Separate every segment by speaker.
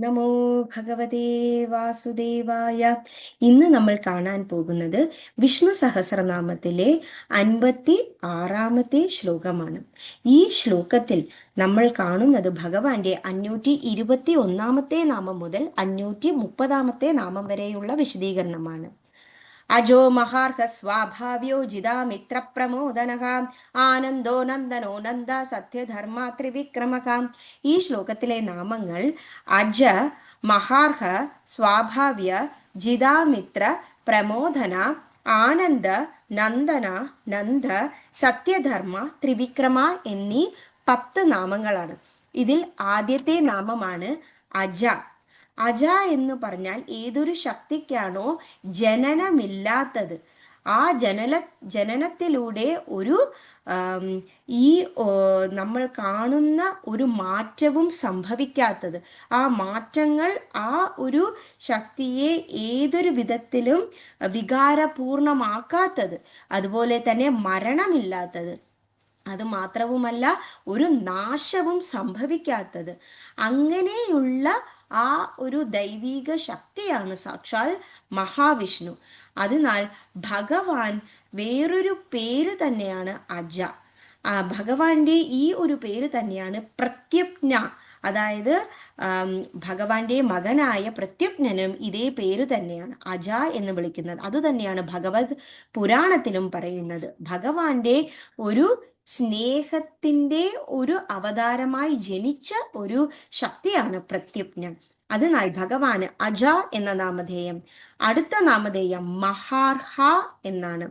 Speaker 1: നമോ ഭഗവതേ വാസുദേവായ. ഇന്ന് നമ്മൾ കാണാൻ പോകുന്നത് വിഷ്ണു സഹസ്രനാമത്തിലെ അൻപത്തി ആറാമത്തെ ശ്ലോകമാണ്. ഈ ശ്ലോകത്തിൽ നമ്മൾ കാണുന്നത് ഭഗവാന്റെ അഞ്ഞൂറ്റി ഇരുപത്തി ഒന്നാമത്തെ നാമം മുതൽ അഞ്ഞൂറ്റി മുപ്പതാമത്തെ നാമം വരെയുള്ള വിശദീകരണമാണ്. അജോ മഹാർഹ സ്വാഭാവ്യോ ജിതാമിത്ര പ്രമോദനക. ആനന്ദോ നന്ദനോ നന്ദ സത്യധർമ്മ ത്രിവിക്രമക. ഈ ശ്ലോകത്തിലെ നാമങ്ങൾ അജ മഹാർഹ സ്വാഭാവ്യ ജിതാമിത്ര പ്രമോദന. ആനന്ദ നന്ദന നന്ദ സത്യധർമ്മ ത്രിവിക്രമ എന്നീ പത്ത് നാമങ്ങളാണ്. ഇതിൽ ആദ്യത്തെ നാമമാണ് അജ. അജ എന്ന് പറഞ്ഞാൽ ഏതൊരു ശക്തിക്കാണോ ജനനമില്ലാത്തത്. ആ ജനന ജനനത്തിലൂടെ ഒരു ഈ നമ്മൾ കാണുന്ന ഒരു മാറ്റവും സംഭവിക്കാത്തത്. ആ മാറ്റങ്ങൾ ആ ഒരു ശക്തിയെ ഏതൊരു വിധത്തിലും വികാരപൂർണമാക്കാത്തത്. അതുപോലെ തന്നെ മരണമില്ലാത്തത്. അത് മാത്രവുമല്ല ഒരു നാശവും സംഭവിക്കാത്തത്. അങ്ങനെയുള്ള ആ ഒരു ദൈവീക ശക്തിയാണ് സാക്ഷാൽ മഹാവിഷ്ണു. അതിനാൽ ഭഗവാൻ വേറൊരു പേര് തന്നെയാണ് അജ. ആ ഭഗവാന്റെ ഈ ഒരു പേര് തന്നെയാണ് പ്രത്യജ്ഞ അതായത് ഭഗവാന്റെ മകനായ പ്രത്യജ്ഞനും ഇതേ പേര് തന്നെയാണ് അജ എന്ന് വിളിക്കുന്നത്. അതുതന്നെയാണ് ഭഗവത് പുരാണത്തിലും പറയുന്നത്. ഭഗവാന്റെ ഒരു സ്നേഹത്തിന്റെ ഒരു അവതാരമായി ജനിച്ച ഒരു ശക്തിയാണ് പ്രത്യജ്ഞ അതിനാൽ ഭഗവാന് അജ എന്ന നാമധേയം. അടുത്ത നാമധേയം മഹാർഹ എന്നാണ്.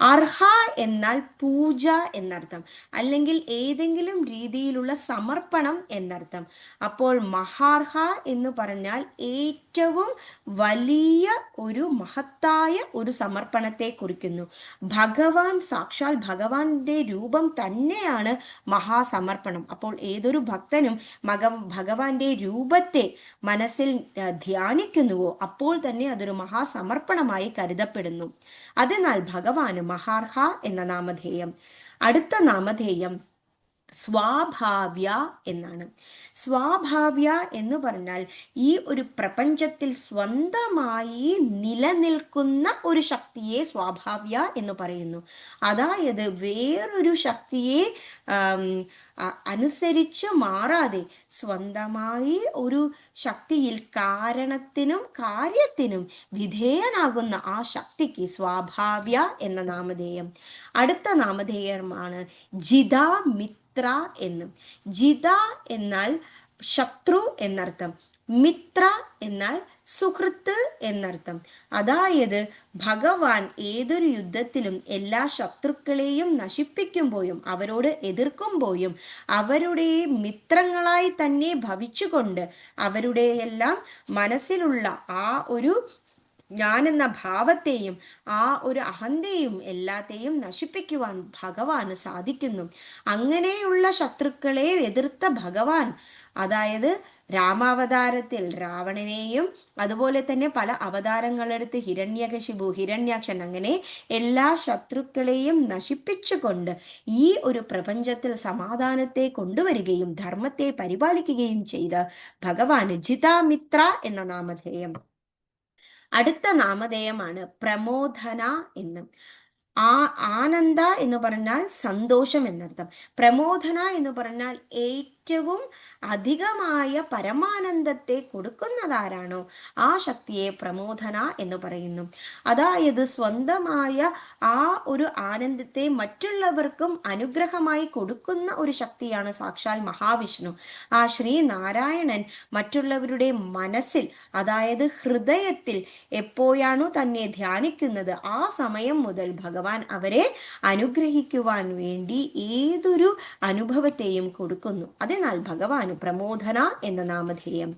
Speaker 1: അർഹ എന്നാൽ പൂജ എന്നർത്ഥം. അല്ലെങ്കിൽ ഏതെങ്കിലും രീതിയിലുള്ള സമർപ്പണം എന്നർത്ഥം. അപ്പോൾ മഹാർഹ എന്ന് പറഞ്ഞാൽ ഏറ്റവും വലിയ ഒരു മഹത്തായ ഒരു സമർപ്പണത്തെ കുറിക്കുന്നു. ഭഗവാൻ സാക്ഷാൽ ഭഗവാന്റെ രൂപം തന്നെയാണ് മഹാസമർപ്പണം. അപ്പോൾ ഏതൊരു ഭക്തനും മക ഭഗവാന്റെ രൂപത്തെ മനസ്സിൽ ധ്യാനിക്കുന്നുവോ അപ്പോൾ തന്നെ അതൊരു മഹാസമർപ്പണമായി കരുതപ്പെടുന്നു. അതിനാൽ ഭഗവാന് മഹാർഹ എന്ന നാമധേയം. അടുത്ത നാമധേയം സ്വാഭാവ്യ എന്നാണ്. സ്വാഭാവ്യ എന്ന് പറഞ്ഞാൽ ഈ ഒരു പ്രപഞ്ചത്തിൽ സ്വന്തമായി നിലനിൽക്കുന്ന ഒരു ശക്തിയെ സ്വാഭാവ്യ എന്ന് പറയുന്നു. അതായത് വേറൊരു ശക്തിയെ അനുസരിച്ച് മാറാതെ സ്വന്തമായി ഒരു ശക്തിയിൽ കാരണത്തിനും കാര്യത്തിനും വിധേയനാകുന്ന ആ ശക്തിക്ക് സ്വാഭാവ്യ എന്ന നാമധേയം. അടുത്ത നാമധേയമാണ് ജിതാ മിത്ര എന്ന്. ജിത എന്നാൽ ശത്രു എന്നർത്ഥം. മിത്ര എന്നാൽ സുഹൃത്ത് എന്നർത്ഥം. അതായത് ഭഗവാൻ ഏതൊരു യുദ്ധത്തിലും എല്ലാ ശത്രുക്കളെയും നശിപ്പിക്കുമ്പോഴും അവരോട് എതിർക്കുമ്പോഴും അവരുടെ മിത്രങ്ങളായി തന്നെ ഭവിച്ചുകൊണ്ട് അവരുടെയെല്ലാം മനസ്സിലുള്ള ആ ഒരു ഞാനെന്ന ഭാവത്തെയും ആ ഒരു അഹന്തയും എല്ലാത്തെയും നശിപ്പിക്കുവാൻ ഭഗവാന് സാധിക്കുന്നു. അങ്ങനെയുള്ള ശത്രുക്കളെ എതിർത്ത ഭഗവാൻ അതായത് രാമാവതാരത്തിൽ രാവണനെയും അതുപോലെ തന്നെ പല അവതാരങ്ങളെടുത്ത് ഹിരണ്യകശിപു ഹിരണ്യാക്ഷൻ അങ്ങനെ എല്ലാ ശത്രുക്കളെയും നശിപ്പിച്ചുകൊണ്ട് ഈ ഒരു പ്രപഞ്ചത്തിൽ സമാധാനത്തെ കൊണ്ടുവരികയും ധർമ്മത്തെ പരിപാലിക്കുകയും ചെയ്ത ഭഗവാന് ജിതാമിത്ര എന്ന നാമധേയം. അടുത്ത നാമധേയമാണ് പ്രമോദന എന്ന്. ആ ആനന്ദ എന്ന് പറഞ്ഞാൽ സന്തോഷം എന്നർത്ഥം. പ്രമോദന എന്ന് പറഞ്ഞാൽ ഏറ്റവും അധികമായ പരമാനന്ദത്തെ കൊടുക്കുന്നതാരാണോ? ആ ശക്തിയെ പ്രമോദന എന്ന് പറയുന്നു. അതായത് സ്വന്തമായ ആ ഒരു ആനന്ദത്തെ മറ്റുള്ളവർക്കും അനുഗ്രഹമായി കൊടുക്കുന്ന ഒരു ശക്തിയാണ് സാക്ഷാൽ മഹാവിഷ്ണു. ആ ശ്രീനാരായണൻ മറ്റുള്ളവരുടെ മനസ്സിൽ അതായത് ഹൃദയത്തിൽ എപ്പോഴാണോ തന്നെ ധ്യാനിക്കുന്നത് ആ സമയം മുതൽ ഭഗവാൻ അവരെ അനുഗ്രഹിക്കുവാൻ വേണ്ടി ഏതൊരു അനുഭവത്തെയും കൊടുക്കുന്നു. അതിനാൽ ഭഗവാന് പ്രമോദന എന്ന നാമധേയം.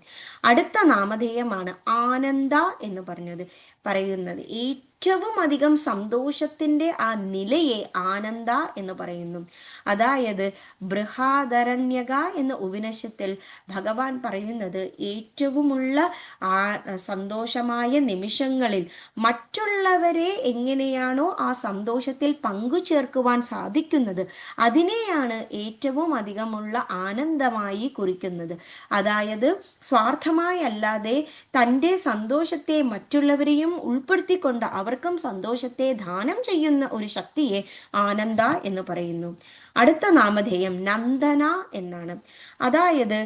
Speaker 1: അടുത്ത നാമധേയമാണ് ആനന്ദ എന്ന് പറഞ്ഞത് പറയുന്നത്. ഏറ്റവും അധികം സന്തോഷത്തിന്റെ ആ നിലയെ ആനന്ദ എന്ന് പറയുന്നു. അതായത് ബൃഹാദരണ്യക എന്ന ഉപനിഷത്തിൽ ഭഗവാൻ പറയുന്നത് ഏറ്റവുമുള്ള ആ സന്തോഷമായ നിമിഷങ്ങളിൽ മറ്റുള്ളവരെ എങ്ങനെയാണോ ആ സന്തോഷത്തിൽ പങ്കുചേർക്കുവാൻ സാധിക്കുന്നത് അതിനെയാണ് ഏറ്റവും അധികമുള്ള ആനന്ദമായി കുറിക്കുന്നത്. അതായത് സ്വാർത്ഥമായല്ലാതെ തന്റെ സന്തോഷത്തെ മറ്റുള്ളവരെയും ഉൾപ്പെടുത്തിക്കൊണ്ട് അവർക്കും സന്തോഷത്തെ ദാനം ചെയ്യുന്ന ഒരു ശക്തിയെ ആനന്ദ എന്ന് പറയുന്നു. അടുത്ത നാമധേയം നന്ദന എന്നാണ്. അതായത്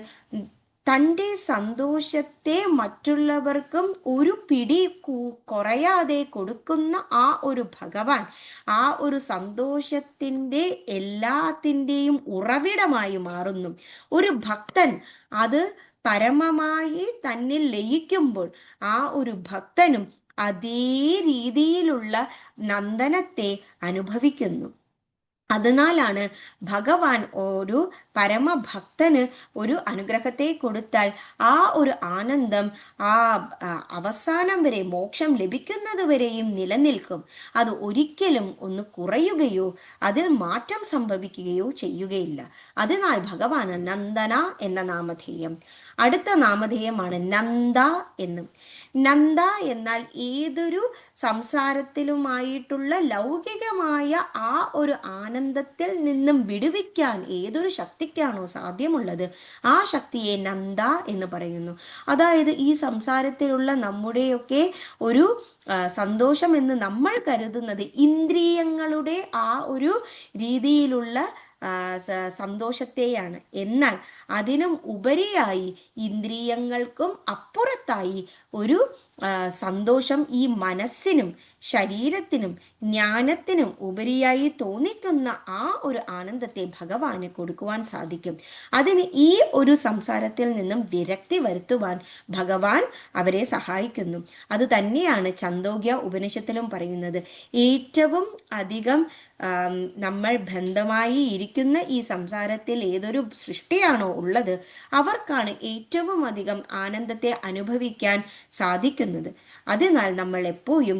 Speaker 1: തന്റെ സന്തോഷത്തെ മറ്റുള്ളവർക്കും ഒരു പിടി കുറയാതെ കൊടുക്കുന്ന ആ ഒരു ഭഗവാൻ ആ ഒരു സന്തോഷത്തിന്റെ എല്ലാത്തിന്റെയും ഉറവിടമായി മാറുന്നു. ഒരു ഭക്തൻ അത് പരമമായി തന്നിൽ ലയിക്കുമ്പോൾ ആ ഒരു ഭക്തനും അതേ രീതിയിലുള്ള നന്ദനത്തെ അനുഭവിക്കുന്നു. അതിനാലാണ് ഭഗവാൻ ഒരു പരമഭക്തന് ഒരു അനുഗ്രഹത്തെ കൊടുത്താൽ ആ ഒരു ആനന്ദം ആ അവസാനം വരെ മോക്ഷം ലഭിക്കുന്നത് വരെയും നിലനിൽക്കും. അത് ഒരിക്കലും ഒന്ന് കുറയുകയോ അതിൽ മാറ്റം സംഭവിക്കുകയോ ചെയ്യുകയില്ല. അതിനാൽ ഭഗവാൻ നന്ദന എന്ന നാമധേയം. അടുത്ത നാമധേയമാണ് നന്ദ എന്നും. നന്ദ എന്നാൽ ഏതൊരു സംസാരത്തിലുമായിട്ടുള്ള ലൗകികമായ ആ ഒരു ആനന്ദത്തിൽ നിന്നും വിടുവിക്കാൻ ഏതൊരു ശക്തിക്കാണോ സാധ്യമുള്ളത് ആ ശക്തിയെ നന്ദ എന്ന് പറയുന്നു. അതായത് ഈ സംസാരത്തിലുള്ള നമ്മുടെയൊക്കെ ഒരു സന്തോഷം എന്ന് നമ്മൾ കരുതുന്നത് ഇന്ദ്രിയങ്ങളുടെ ആ ഒരു രീതിയിലുള്ള സന്തോഷത്തെയാണ്. എന്നാൽ അതിനും ഉപരിയായി ഇന്ദ്രിയങ്ങൾക്കും അപ്പുറത്തായി ഒരു സന്തോഷം ഈ മനസ്സിനും ശരീരത്തിനും ജ്ഞാനത്തിനും ഉപരിയായി തോന്നിക്കുന്ന ആ ഒരു ആനന്ദത്തെ ഭഗവാന് കൊടുക്കുവാൻ സാധിക്കും. അതിന് ഈ ഒരു സംസാരത്തിൽ നിന്നും വിരക്തി വരുത്തുവാൻ ഭഗവാൻ അവരെ സഹായിക്കുന്നു. അത് തന്നെയാണ് ചന്തോഗ്യ ഉപനിഷത്തിലും പറയുന്നത്. ഏറ്റവും അധികം നമ്മൾ ബന്ധമായി ഇരിക്കുന്ന ഈ സംസാരത്തിൽ ഏതൊരു സൃഷ്ടിയാണോ ഉള്ളത് അവർക്കാണ് ഏറ്റവും അധികം ആനന്ദത്തെ അനുഭവിക്കാൻ സാധിക്കുന്നത്. അതിനാൽ നമ്മൾ എപ്പോഴും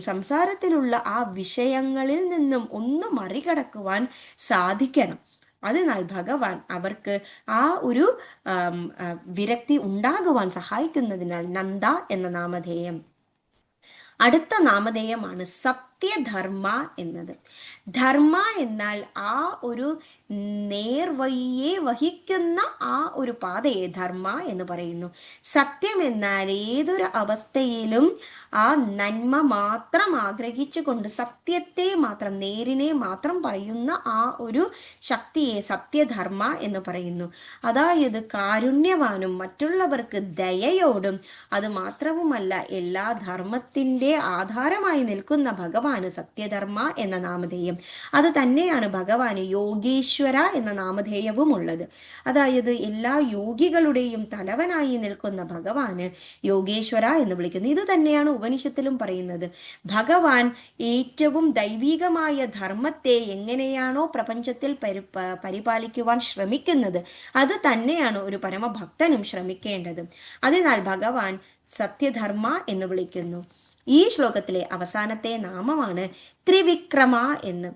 Speaker 1: സംസാരത്തിലുള്ള ആ വിഷയങ്ങളിൽ നിന്നും ഒന്ന് മറികടക്കുവാൻ സാധിക്കണം. അതിനാൽ ഭഗവാൻ അവർക്ക് ആ ഒരു വിരക്തി ഉണ്ടാകുവാൻ സഹായിക്കുന്നതിനാൽ നന്ദ എന്ന നാമധേയം. അടുത്ത നാമധേയമാണ് സത്യധർമ്മ എന്നത്. ധർമ്മ എന്നാൽ ആ ഒരു നേർവഴിയെ വഹിക്കുന്ന ആ ഒരു പാതയെ ധർമ്മ എന്ന് പറയുന്നു. സത്യം എന്നാൽ ഏതൊരു അവസ്ഥയിലും ആ നന്മ മാത്രം ആഗ്രഹിച്ചുകൊണ്ട് സത്യത്തെ മാത്രം നേരിനെ മാത്രം പറയുന്ന ആ ഒരു ശക്തിയെ സത്യധർമ്മ എന്ന് പറയുന്നു. അതായത് കാരുണ്യവാനും മറ്റുള്ളവർക്ക് ദയയോടും അത് മാത്രവുമല്ല എല്ലാ ധർമ്മത്തിന്റെ ആധാരമായി നിൽക്കുന്ന ഭഗവാന് സത്യധർമ്മ എന്ന നാമധേയം. അത് തന്നെയാണ് ഭഗവാന് യോഗീശ്വര എന്ന നാമധേയവും ഉള്ളത് അതായത് എല്ലാ യോഗികളുടെയും തലവനായി നിൽക്കുന്ന ഭഗവാന് യോഗേശ്വര എന്ന് വിളിക്കുന്നു. ഇത് തന്നെയാണ് ഉപനിഷത്തിലും പറയുന്നത്. ഭഗവാൻ ഏറ്റവും ദൈവികമായ ധർമ്മത്തെ എങ്ങനെയാണോ പ്രപഞ്ചത്തിൽ പരി പരിപാലിക്കുവാൻ ശ്രമിക്കുന്നത് അത് തന്നെയാണ് ഒരു പരമഭക്തനും ശ്രമിക്കേണ്ടത്. അതിനാൽ ഭഗവാൻ സത്യധർമ്മ എന്ന് വിളിക്കുന്നു. ഈ ശ്ലോകത്തിലെ അവസാനത്തെ നാമമാണ് ത്രിവിക്രമ എന്ന്.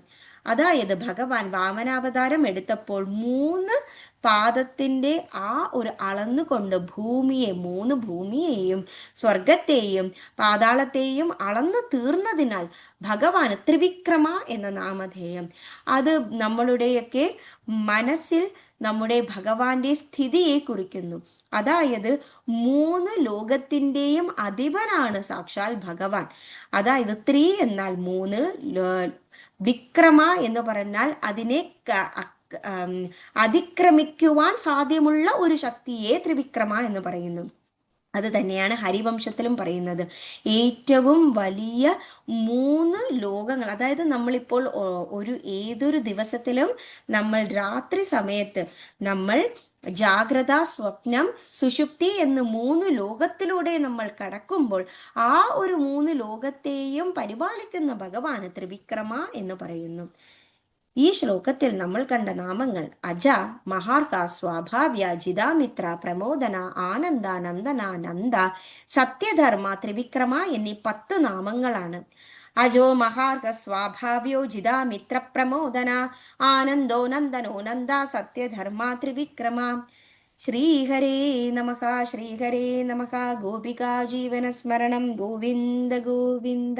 Speaker 1: അതായത് ഭഗവാൻ വാമനാവതാരം എടുത്തപ്പോൾ മൂന്ന് പാദത്തിന്റെ ആ ഒരു അളന്നുകൊണ്ട് ഭൂമിയെ മൂന്ന് ഭൂമിയെയും സ്വർഗത്തെയും പാതാളത്തെയും അളന്നു തീർന്നതിനാൽ ഭഗവാന് ത്രിവിക്രമ എന്ന നാമധേയം. അത് നമ്മളുടെയൊക്കെ മനസ്സിൽ നമ്മുടെ ഭഗവാന്റെ സ്ഥിതിയെ കുറിക്കുന്നു. അതായത് മൂന്ന് ലോകത്തിന്റെയും അധിപനാണ് സാക്ഷാൽ ഭഗവാൻ. അതായത് ത്രീ എന്നാൽ മൂന്ന് വിക്രമ എന്ന് പറഞ്ഞാൽ അതിനെ അതിക്രമിക്കുവാൻ സാധ്യമുള്ള ഒരു ശക്തിയെ ത്രിവിക്രമ എന്ന് പറയുന്നു. അത് തന്നെയാണ് ഹരിവംശത്തിലും പറയുന്നത്. ഏറ്റവും വലിയ മൂന്ന് ലോകങ്ങൾ അതായത് നമ്മളിപ്പോൾ ഒരു ഏതൊരു ദിവസത്തിലും നമ്മൾ രാത്രി സമയത്ത് നമ്മൾ ജാഗ്രത സ്വപ്നം സുഷുപ്തി എന്ന് മൂന്ന് ലോകത്തിലൂടെ നമ്മൾ കടക്കുമ്പോൾ ആ ഒരു മൂന്ന് ലോകത്തെയും പരിപാലിക്കുന്ന ഭഗവാന് ത്രിവിക്രമ എന്ന് പറയുന്നു. ഈ ശ്ലോകത്തിൽ നമ്മൾ കണ്ട നാമങ്ങൾ അജ മഹാർക സ്വാഭാവ്യ ജിതാമിത്ര പ്രമോദന ആനന്ദ നന്ദന നന്ദ സത്യധർമ്മ ത്രിവിക്രമ എന്നീ പത്ത് നാമങ്ങളാണ്. अजो महार्घस्वाभाव्यो जिदा मित्रप्रमोदना। आनन्दो नन्दनो नन्दा सत्यधर्मा त्रिविक्रमा। श्रीहरे नमः श्रीहरे नमः। गोपिका जीवनस्मरणं गोविन्द गोविन्द।